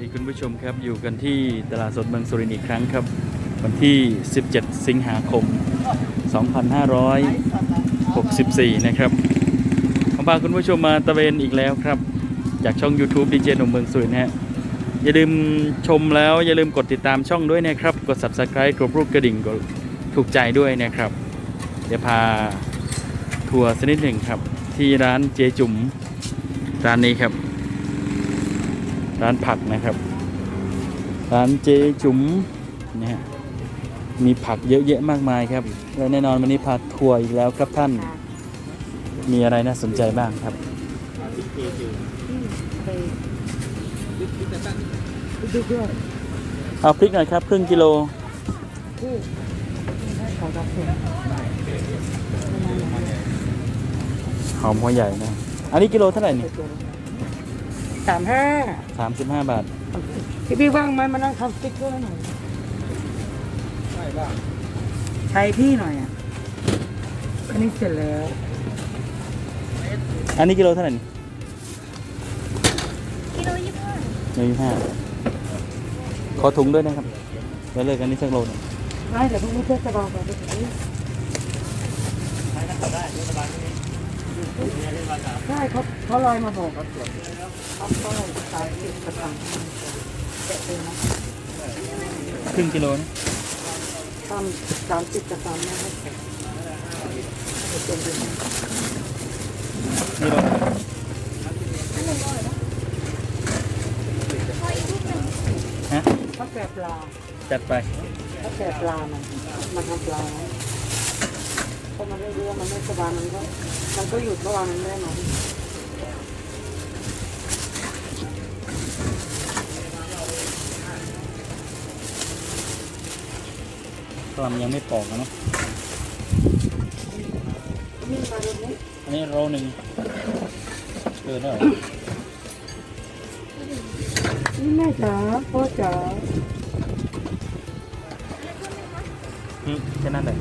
ดีคุณผู้ชมครับอยู่กันที่ตลาดสดเมืองสุรินทร์อีกครั้งครับ วันที่ 17 สิงหาคม 2564 นะครับผมพาคุณผู้ชมมาตะเวนอีกแล้วครับ จากช่อง YouTube ดีเจหนุ่มเมืองสุรินทร์ฮะอย่าลืมชมแล้วอย่าลืมกดติดตามช่องด้วยนะครับ กด Subscribe กดรูปกระดิ่งกดถูกใจด้วยนะครับ เดี๋ยวพาทัวร์สักนิดหนึ่งครับ ที่ร้านเจจุ๋มร้านนี้ครับ ร้านผักนะครับ ร้านเจจุ๋มนะฮะมีผักเยอะแยะมากมายครับ และแน่นอนวันนี้พาทัวร์อีกแล้วครับท่าน มีอะไรน่าสนใจบ้างครับดูด้วยเอาพริกหน่อยครับครึ่งกิโลผู้ให้ขอรับเสร็จหอมหัวใหญ่นะ อันนี้กิโลเท่าไหร่นี่ สามห้าสามสิบห้าบาท พี่พี่ว่างไหมมานั่งทำสติ๊กเกอร์หน่อยใช้พี่หน่อยอะอันนี้เสร็จแล้ว อันนี้กิโลเท่าไหร่นี่กิโลยี่สิบห้าโลยี่ห้าขอถุงด้วยนะครับแล้วเลิกอันนี้สักโลหนึงไม่เดี๋ยวพรุ่งนี้เทศบาลก่อนไปถึง ใช่เขาเขาลอยมาบอกเขาเขาลอยสามสิบกระตังแกะเลยนะครึ่งกิโลนะสามสามสิบกระตังนะให้แกะเป็นเป็นนี่โลพออีกลูกหนึ่งฮะเขาแกะปลาจัดไปถ้าแกะปลามันมันทำปลา นะเพราะมันไม่รู้ว่ามันไม่สบายมันก็มันก็หยุดเมื่อวานมันได้ไหมกลำยังไม่ปอกนะเนาะนี่มาดูนี้อันนี้โลหนึ่งเกินแล้วเหรอนี่แม่จ๋าพ่อจ๋าอืมแค่นั้นแหละ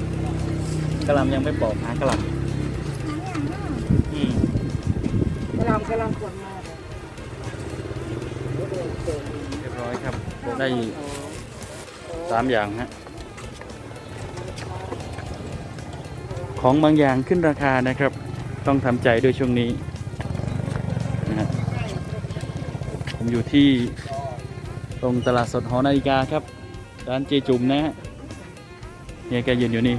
กะหลำยังไม่ปอกหากะหลำอืมกำลังกำลังควรมากเลยเรียบร้อยครับ ได้สามอย่างฮะของบางอย่างขึ้นราคานะครับ ต้องทำใจด้วยช่วงนี้นะฮะผมอยู่ที่ตรงตลาดสดหอนาฬิกาครับ ร้านเจจุ่มนะฮะเนี่ยแกยืนอยู่นี่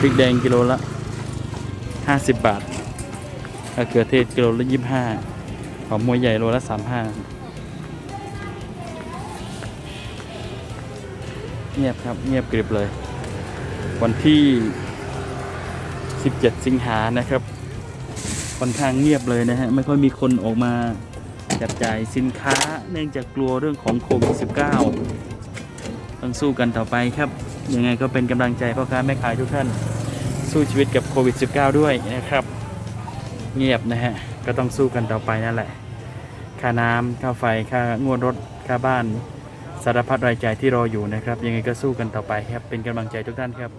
พริกแดงกิโลละ 50 บาทมะเขือเทศกิโลละ 25หอมหัวใหญ่โลละ 35 เงียบครับ เงียบกริบเลย วันที่ 17 สิงหานะครับค่อนข้างเงียบเลยนะฮะ ไม่ค่อยมีคนออกมาจับจ่ายสินค้าเนื่องจากกลัวเรื่องของโควิด -19 ต้องสู้กันต่อไปครับ ยังไงก็เป็นกำลังใจพ่อค้าแม่ขายทุกท่าน สู้ชีวิตกับโควิด -19 ด้วยนะครับ เงียบนะฮะ ก็ต้องสู้กันต่อไปนั่นแหละ ค่าน้ำค่าไฟ ค่างวดรถ ค่าบ้าน สารพัดรายจ่ายที่รออยู่นะครับ ยังไงก็สู้กันต่อไปครับ เป็นกำลังใจทุกท่านครับ